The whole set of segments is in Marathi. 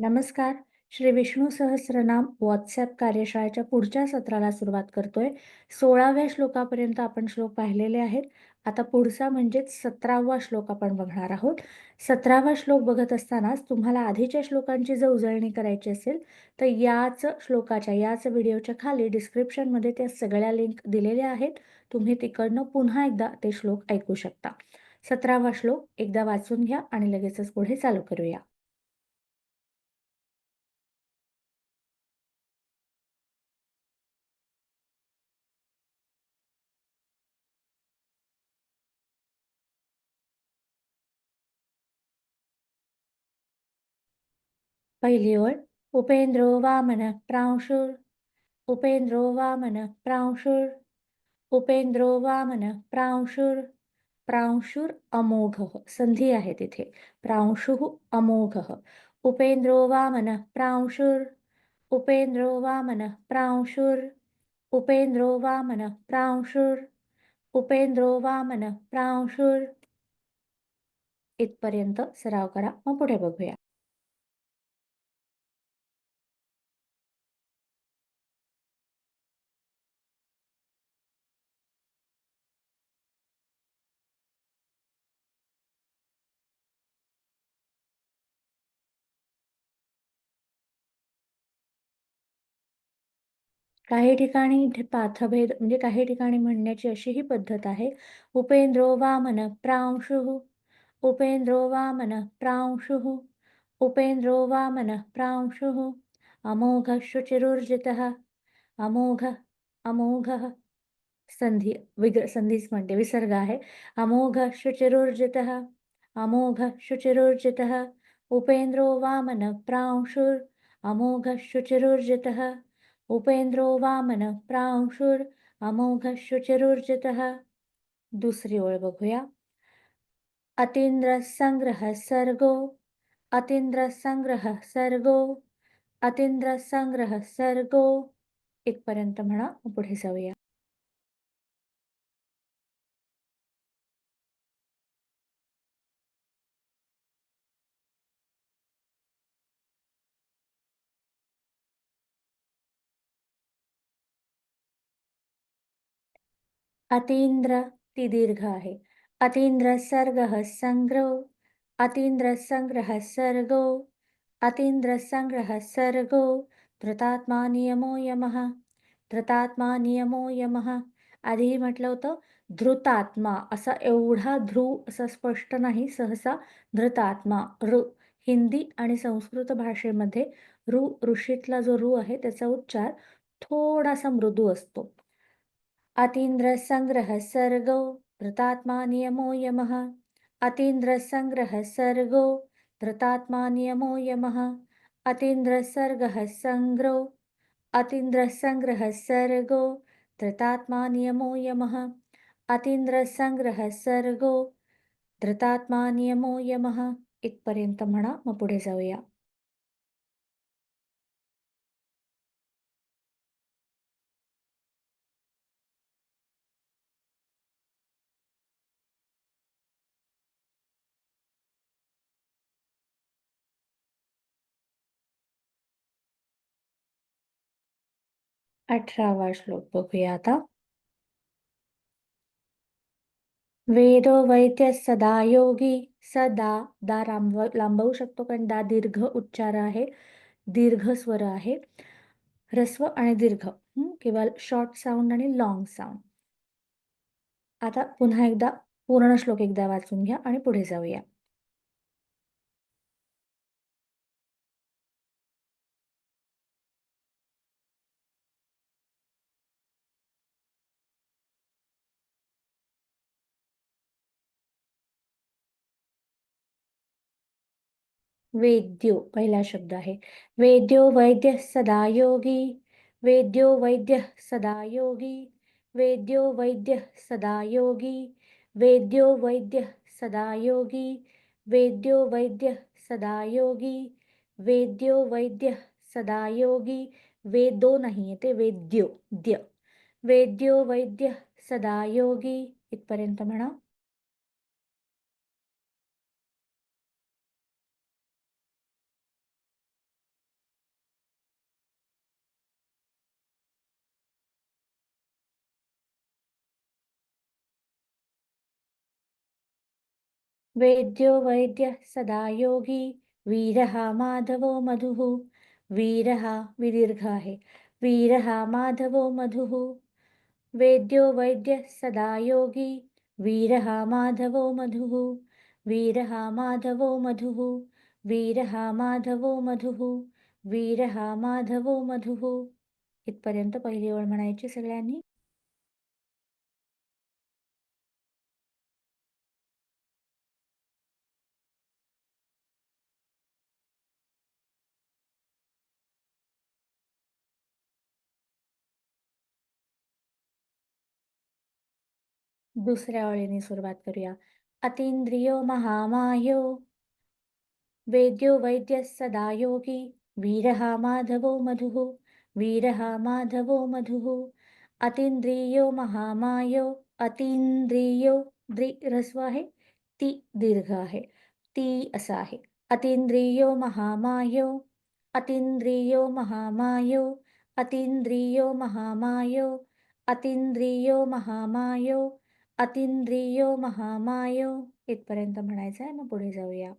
नमस्कार. श्री विष्णू सहस्रनाम व्हॉट्सॲप कार्यशाळेच्या पुढच्या सत्राला सुरुवात करतोय. सोळाव्या श्लोकापर्यंत आपण श्लोक पाहिलेले आहेत. आता पुढचा म्हणजेच सतरावा श्लोक आपण बघणार आहोत. सतरावा श्लोक बघत असतानाच तुम्हाला आधीच्या श्लोकांची जर उजळणी करायची असेल तर याच श्लोकाच्या याच व्हिडिओच्या खाली डिस्क्रिप्शनमध्ये त्या सगळ्या लिंक दिलेल्या आहेत. तुम्ही तिकडनं पुन्हा एकदा ते श्लोक ऐकू शकता. सतरावा श्लोक एकदा वाचून घ्या आणि लगेचच पुढे चालू करूया. पहिली ओळ उपेंद्रो वामन प्रांशुर। उपेंद्रो वामन प्रांशुर। उपेंद्रो वामन प्रांशुर। प्रांशुर अमोघ। संधी आहे तिथे। प्रांशु अमोघ। उपेंद्रो वामन प्रांशुर। उपेंद्रो वामन प्रांशुर। उपेंद्रो वामन प्रांशुर। उपेंद्रो वामन प्रांशुर। इथपर्यंत सराव करा। मग पुढे बघूया। काही ठिकाणी पाथभेद म्हणजे काही ठिकाणी म्हणण्याची अशी ही पद्धत आहे. उपेंद्रो वामन प्रांशुः उपेंद्रो वामन प्रांशुः उपेंद्रो वामन प्रांशुः। अमोघ शुचिरुर्जितः अमोघ अमोघ। संधी विग्र संधीच म्हणते विसर्ग आहे. अमोघ शुचिरुर्जितः अमोघ शुचिरुर्जितः। उपेंद्रो वामन प्रांशुर अमोघ शुचिरुर्जितः। उपेंद्रो वामन प्रांशुर अमोघ शुचिरुर्जित दुसरी ओळ बघूया। अतींद्र संग्रह सर्गो अतींद्र संग्रह सर्गो अतींद्र संग्रह सर्गो इथपर्यंत म्हणा पुढे जाऊया। अतींद्र ती दीर्घ आहे. अतींद्र सर्ग संग्रह अतींद्र संग्रह सर्गो अतींद्र संग्रह सर्गो धृतात्मा नियमो यमः धृतात्मा नियमो यमः. आधीही म्हटलं होतं धृतात्मा असा एवढा ध्रुव असा स्पष्ट नाही सहसा धृतात्मा ऋ हिंदी आणि संस्कृत भाषेमध्ये ऋ ऋषीतला जो ऋ आहे त्याचा उच्चार थोडासा मृदू असतो. अतीन्द्रसङ्ग्रहः सर्गो धृतात्मा नियमो यमः। अतीन्द्रसङ्ग्रहः सर्गो धृतात्मा नियमो यमः। अतीन्द्रसर्गः सङ्ग्रो अतीन्द्रसङ्ग्रहः सर्गो धृतात्मा नियमो यमः। अतीन्द्रसङ्ग्रहः सर्गो धृतात्मा नियमो यमः। इथपर्यंत म्हणा मग पुढे जाऊया. अठरावा श्लोक बघूया आता. वेदो वैद्य सदा योगी सदा दा लांब लांबवू शकतो कारण दा दीर्घ उच्चार आहे दीर्घ स्वर आहे ह्रस्व आणि दीर्घ किंवा शॉर्ट साऊंड आणि लॉंग साऊंड आता पुन्हा एकदा पूर्ण श्लोक एकदा वाचून घ्या आणि पुढे जाऊया. वेद्यो, पहिला शब्द है वेद्यो वैद्य सदा योगी, वेद्यो वैद्य सदा योगी, वेद्यो वैद्य सदा योगी, वेद्यो वैद्य सदा योगी, वेद्यो वैद्य सदा योगी, वेद्यो वैद्य सदा योगी, वेदो नाही ते, वेद्यो, द्य, वेद्यो वैद्य सदा योगी इथपर्यंत म्हणा वेद्यो वैद्यः सदा योगी वीरः माधवो मधुः। वीरः विदीर्घ आहे। वीरः माधवो मधुः। वेद्यो वैद्यः सदा योगी वीरः माधवो मधुः। वीरः माधवो मधुः। वीरः माधवो मधुः। वीरः माधवो मधुः। इथपर्यंत पहिली ओळ म्हणायची सगळ्यांनी. दुसऱ्या ओळीने सुरुवात करूया अतींद्रियो महामायो, वेद्यो वैद्य सदा योगी वीरः माधवो मधुः वीरः माधवो मधुः। अतींद्रियो महामायो अतींद्रियो द्रि ह्रस्व आहे, ती दीर्घ आहे, ती असं आहे। अतींद्रियो महामायो अतींद्रियो महामायो अतींद्रियो महामायो अतींद्रियो महामायो अतिंद्रियो महामायो इथपर्यंत म्हणायचं आहे मग पुढे जाऊया.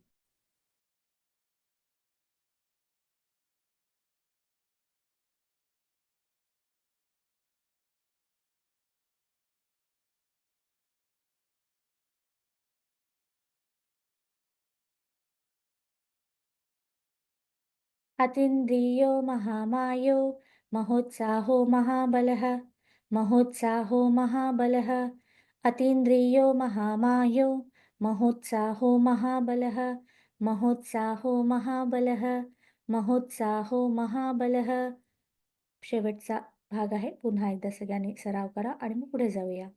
अतीन्द्रियो महामायो महोत्साहो महाबलः महोत्साहो महाबलः अतीन्द्रियो महामायो महोत्साहो महाबलः महोत्साहो महाबलः महोत्साहो महाबलः. शेवटचा भाग आहे. पुन्हा एकदा सगळ्यांनी सराव करा आणि मग पुढे जाऊया.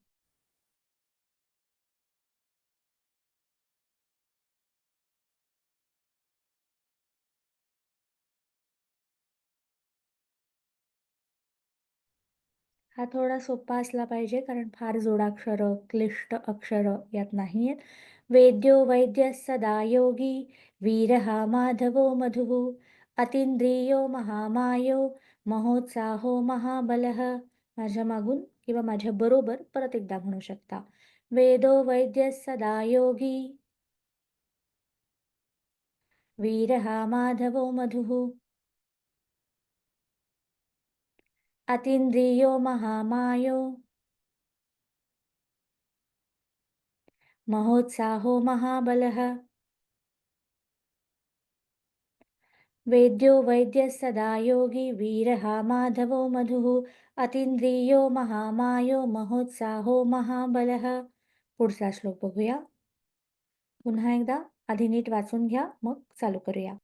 हा थोडा सोपा असला पाहिजे कारण फार जोडाक्षरं क्लिष्ट अक्षरं यात नाही आहेत वेद्यो वैद्य सदा योगी हा माधवो मधुः अतिंद्रियो महामायो महोत्साहो महाबलः. माझ्या मागून किंवा माझ्या बरोबर परत एकदा म्हणू शकता. वेदो वैद्य सदा योगी. वीर हा माधवो मधुः. अतिंद्रियो महामायो। महोत्साहो महाबलः। वेद्यो वैद्यः सदा योगी वीरः माधवो मधुः। अतींद्रियो महामायो महोत्साहो महाबलः। पुढचा श्लोक बघूया. पुन्हा एकदा आधी नीट वाचून घ्या मग चालू करूया.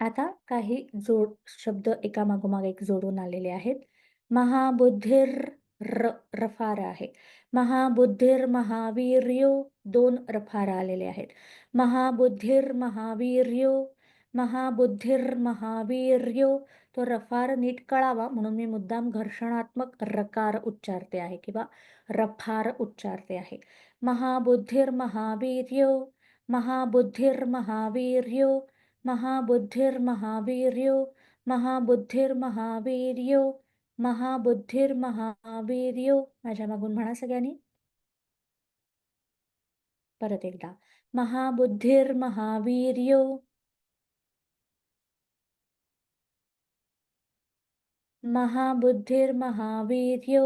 आता काही जोड शब्द एकामागोमाग एक जोडून आलेले आहेत. महाबुद्धिर र रफार आहे. महाबुद्धिर महावीर्यो दोन रफार आलेले आहेत. महाबुद्धिर महावीर्यो महाबुद्धिर महावीर्यो तो रफार नीट कळावा म्हणून मी मुद्दाम घर्षणात्मक रकार उच्चारते आहे किंवा रफार उच्चारते आहे. महाबुद्धिर महावीर्यो महाबुद्धिर महावीर्यो महाबुद्धिर्महावीर्यो महाबुद्धिर्महावीर्यो महाबुद्धिर्महावीर्यो। माझ्या मागून म्हणा सगळ्यांनी. परत एकदा. महाबुद्धिर्महावीर्यो. महाबुद्धिर्महावीर्यो.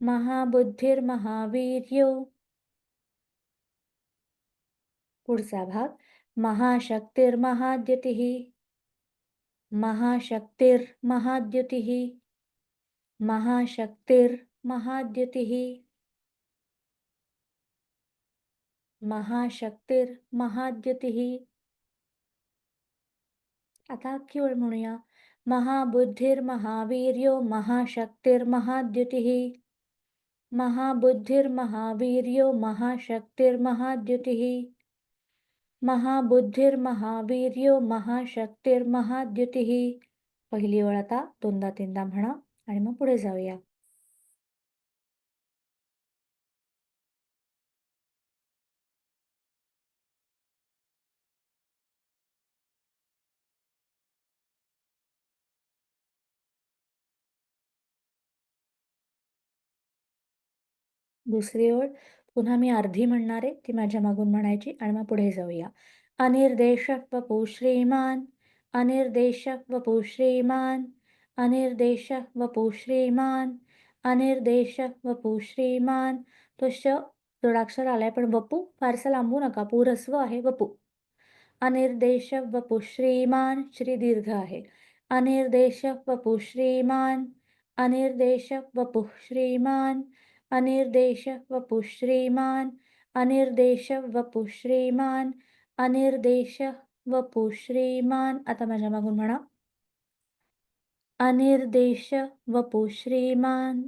महाबुद्धिर्महावीर्यो पुढचा भाग महाशक्तिर्महाद्युतिः महाशक्तिर्महाद्युतिः महाशक्तिर्महाद्युतिः महाशक्तिर्महाद्युतिः आता अख्खी ओळ म्हणूया. महाबुद्धिर्महावीर्यो महाशक्तिर्महाद्युतिः महाबुद्धिर्महावीर्यो महाशक्तिर्महाद्युतिः महाबुद्धिर्महावीर्यो महाशक्तिर्महाद्युती पहिली ओळ आता दोनदा तीनदा म्हणा आणि मग पुढे जाऊया. दुसरी ओळ पुन्हा मी अर्धी म्हणणार आहे ती माझ्या मागून म्हणायची आणि मग पुढे जाऊया. अनिर्देशक वपू श्रीमान अनिर्देशक वपू श्रीमान अनिर्देशक वपू श्रीमान अनिर्देशक वपू श्रीमान. तो श जोडाक्षर आलाय पण वपू फारसं लांबू नका पूरस्व आहे वपू. अनिर्देशक वपू श्रीमान श्री दीर्घ आहे. अनिर्देशक वपू श्रीमान अनिर्देशक वपू श्रीमान अनिर्देश वपु श्रीमान। अनिर्देश वपु श्रीमान। अनिर्देश वपु श्रीमान। आता माझ्या मागून म्हणा. अनिर्देश वपु श्रीमान।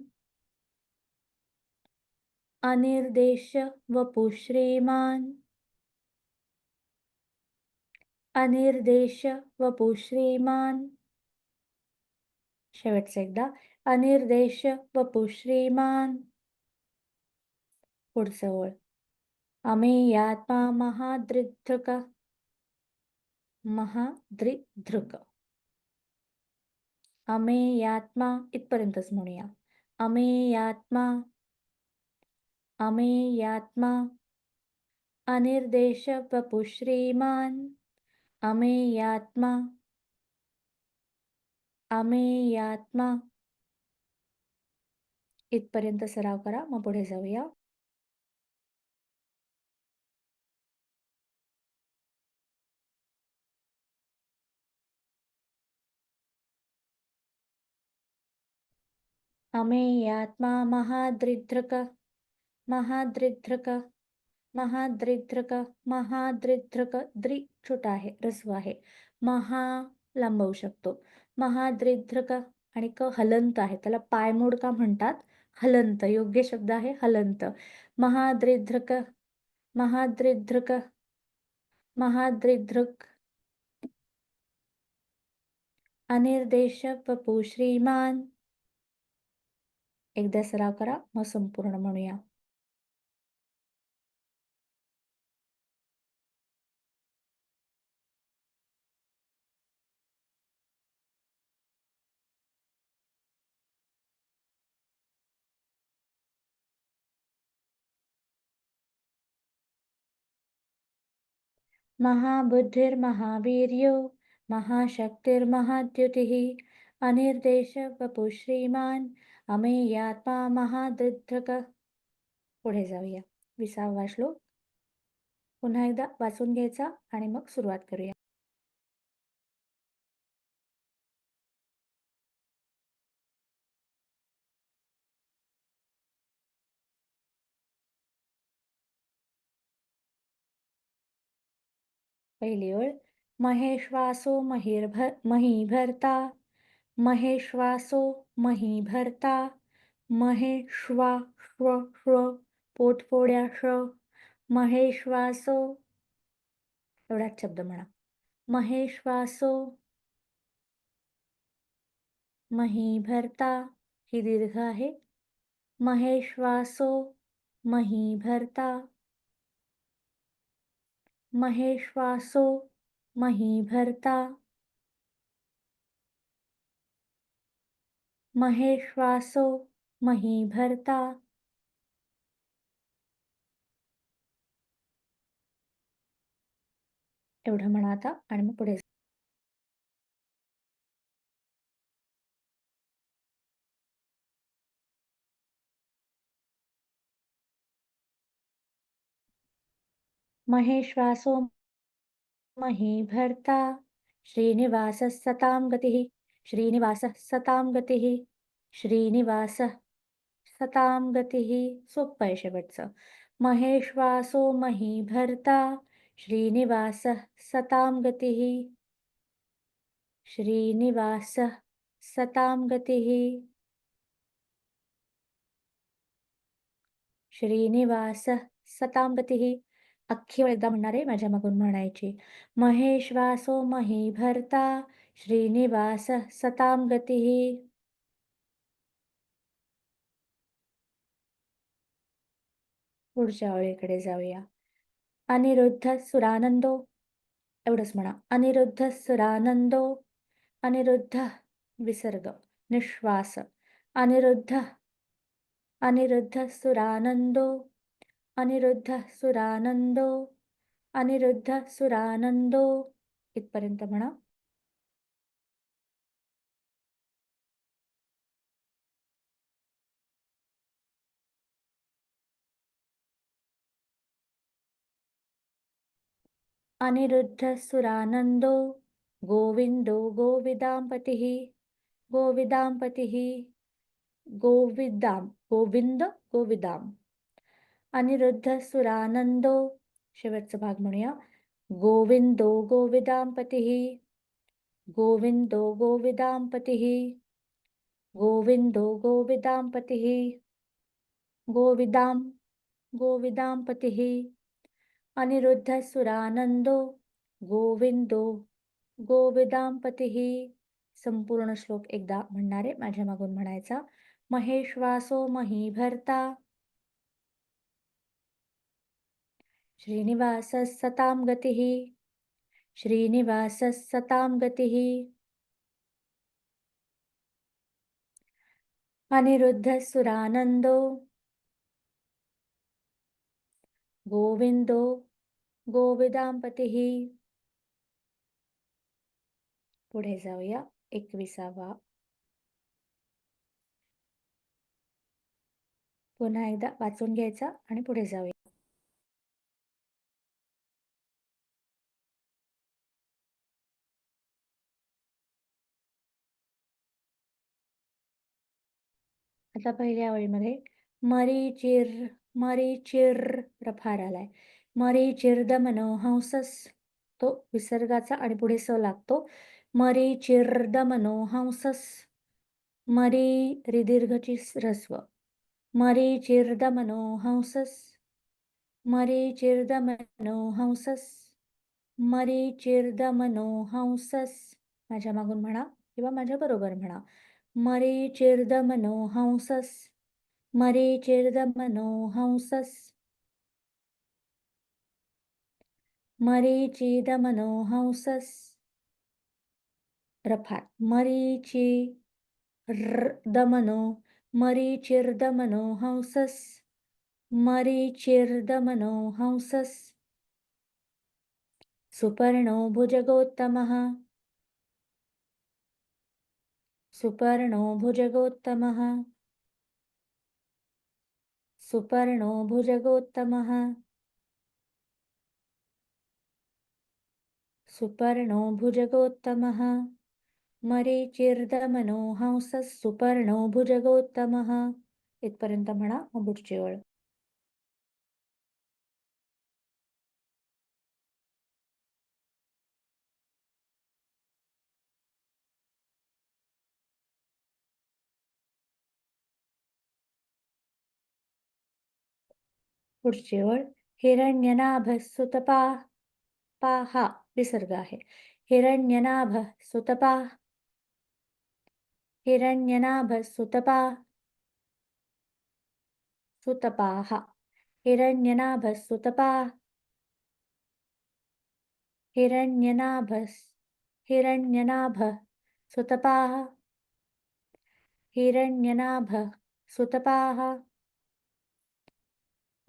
अनिर्देश वपु श्रीमान। अनिर्देश वपु श्रीमान। शेवटचं एकदा. अनिर्देश वपु श्रीमान। पुढचं ओळ. अमेयात्मा महादृधृक महाद्रिधृक अमेयात्मा इथपर्यंतच म्हणूया. अमेयात्मा अमेयात्मा अनिर्देश वपु श्रीमान अमेयात्मा अमेयात्मा. इथपर्यंत सराव करा मग पुढे जाऊया. अमेयात्मा महादृधृक महादृधृक महादृधृक महाद्रिद्रक द्रि छोटा आहे रस्व आहे. महा लांबवू शकतो. महादृधृक आणि क हलंत आहे त्याला पायमोड का म्हणतात? हलंत योग्य शब्द आहे हलंत. महाद्रिद्रक महाद्रिद्रक महाद्रिद्रक. अनिर्देश पपू श्रीमान. एकदा सराव करा मग संपूर्ण म्हणूया. महाबुद्धिर्महावीर्यो महाशक्तिर्महाद्युतिः अनिर्देश वपु श्रीमान अमेयात्मा महादृक पुढे जाऊया. विसावा श्लोक. पुन्हा एकदा वाचून घ्यायचा आणि मग सुरुवात करूया. पहिली ओळ महेश्वासो महिर्भर मही भरता महेश्वासो मही भरता महेश्वा श्व श्व पोटफोड्या श महेश्वासो एवढाच शब्द म्हणा. महेश्वासो मही भरता ही दीर्घ आहे. महेश्वासो मही भरता महेश्वासो मही भरता महेश्वासो मही भरता। एवढं म्हणा आता आणि मग पुढे महेश्वासो मही भरता। श्रीनिवास सतां गतिः। श्रीनिवासः सतां गतिः। श्रीनिवासः सतां गतिः। सोप्पं आहे शेवटचं महेश्वासो मही भरता। श्रीनिवासः सतां गतिः। श्रीनिवासः सतां गतिः। श्रीनिवासः सतां गतिः। अख्खी वेळ एकदा म्हणणार आहे माझ्या मागून म्हणायची. महेश्वासो मही भरता। श्रीनिवास सतां गतिः पुढच्या ओळीकडे जाऊया. अनिरुद्ध सुरानंदो. एवढंच म्हणा. अनिरुद्ध सुरानंदो. अनिरुद्ध विसर्ग. निश्वास. अनिरुद्ध. अनिरुद्ध सुरानंदो. अनिरुद्ध सुरानंदो. अनिरुद्ध सुरानंदो. इथपर्यंत म्हणा. अनिरुद्धसुरानन्दो गोविन्दो गोविदांपतिः गोविदाम्पतिः गोविदाम गोविंद गोविदाम। अनिरुद्धसुरानन्दो शेवटचा भाग म्हणूया गोविंदो गोविदाम्पतिः गोविंदो गोविदांपतिः गोविंदो गोविदाम्पतिः गोविदाम गोविदाम्पतिः। अनिरुद्ध सुरानंदो गोविंदो गोविदांपतीही संपूर्ण श्लोक एकदा म्हणणारे माझ्या मागून म्हणायचा. महेश्वासो मही भरता श्रीनिवास सताम गती. श्रीनिवास सताम गती. अनिरुद्ध सुरानंदो गोविंदो गोविदांपतीः पुढे जाऊया. एकविसावा. पुन्हा एकदा वाचून घ्यायचा आणि पुढे जाऊया. आता पहिल्या वळीमध्ये मरीचिर मरीचिर रफार आलाय. मरीचिर्दमनो हंसस तो विसर्गाचा आणि पुढे स लागतो. मरीचिर्दमनो हंसस मरी रिदीर्घची रस्व मरीचिर्दमनो हंसस मरीचिर्दमनो हंसस मरीचिर्दमनो हंसस माझ्या मागून म्हणा किंवा माझ्या बरोबर म्हणा. मरीचिर्दमनो हंसस मरीचिर्दमनो हंसस मरीचिदमनो मरीचिदमनोहंसस् रफाट मरीचि दमनो मरीचिर्दमनो हंसस् मरीचिर्दमनो हंसस् सुपर्णो भुजगोत्तमः सुपर्णो भुजगोत्तमः सुपर्णो भुजगोत्तमः सुपर्णो भुजगोत्तमः मरीचिर्दमनो हंसः सुपर्णो भुजगोत्तमः इथपर्यंत म्हणा मग पुढची ओळ पुढची ओळ हिरण्यनाभ सुतपा पा विसर्ग आहे. हिरण्यनाभ सुतपा. हिरण्यनाभ सुतपा. सुतपाहा हिरण्यनाभ सुतपा. हिरण्यनाभ हिरण्यनाभ सुतपाः. हिरण्यनाभ सुतपाः.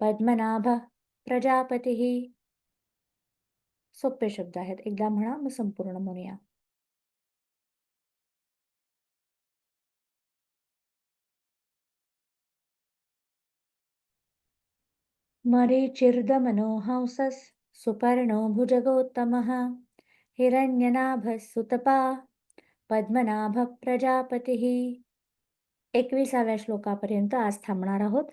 पद्मनाभ प्रजापतिः. सोपे शब्द आहेत. एकदा म्हणा मग संपूर्ण म्हणूया. मरीचिर्दमनो हंसस सुपर्णो भुजगोत्तमः। हिरण्यनाभ सुतपा पद्मनाभ प्रजापतीः। एकविसाव्या श्लोकापर्यंत आज थांबणार आहोत.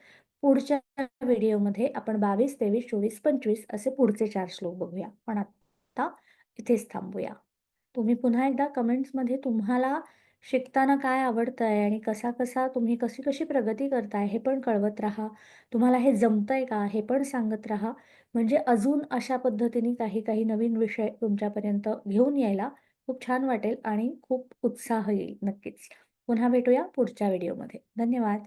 पुढच्या व्हिडिओमध्ये आपण बावीस तेवीस चोवीस पंचवीस असे पुढचे चार श्लोक बघूया. पण आता इथेच थांबूया. तुम्ही पुन्हा एकदा कमेंट्समध्ये तुम्हाला शिकताना काय आवडतं आहे आणि कसा कसा तुम्ही कशी कशी प्रगती करताय हे पण कळवत राहा. तुम्हाला हे जमतंय का हे पण सांगत राहा. म्हणजे अजून अशा पद्धतीने काही काही नवीन विषय तुमच्यापर्यंत घेऊन यायला खूप छान वाटेल आणि खूप उत्साह येईल नक्कीच. पुन्हा भेटूया पुढच्या व्हिडिओमध्ये. धन्यवाद.